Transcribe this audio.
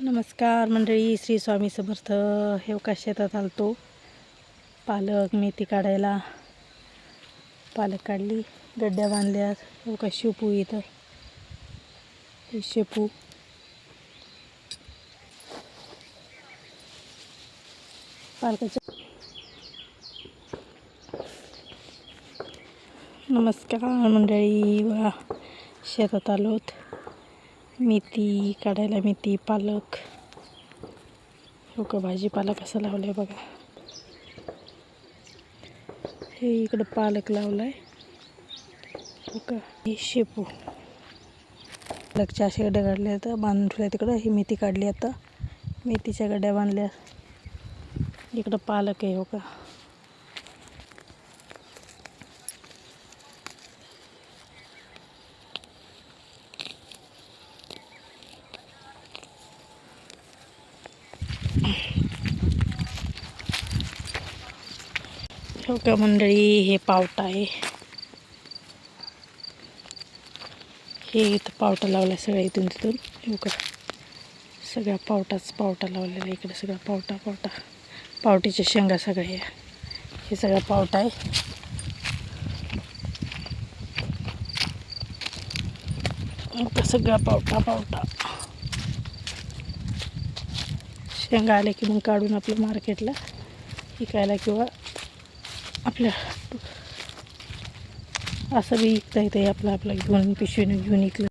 नमस्कार मंडळी श्री स्वामी समर्थ. हे का शेतात आलतो. पालक मेथी काढायला. पालक काढली गड्ड्या बांधल्या हे का शेपू इथं. हे शेपू. पालकाच्या नमस्कार मंडळी वा शेतात आलोत. मेथी काढायला मेथी पालक. हो का भाजीपाला कसा लावलाय बघा. हे इकडं पालक लावलाय. हो का हे शेपू. पालकच्या अशा गड्ड्या काढल्या आता बांधून ठेवल्या तिकडं ही मेथी काढली आता. मेथीच्या गड्ड्या बांधल्या. इकडं पालक आहे हो का हो का मंडळी हे पावटा आहे. हे इथं पावटा लावला सगळ्या इथून तिथून. हो का पावटाच पावटा लावलेला इकडे सगळा पावटा पावटा. पावटीच्या शेंगा सगळ्या या. हे सगळा पावटा आहे. सगळा पावटा पावटा. शेंगा आले की मग काढून आपलं मार्केटला विकायला किंवा आपल्या असं बी विकता आहे आपलं आपलं घेऊन पिशवीने घेऊन इकलं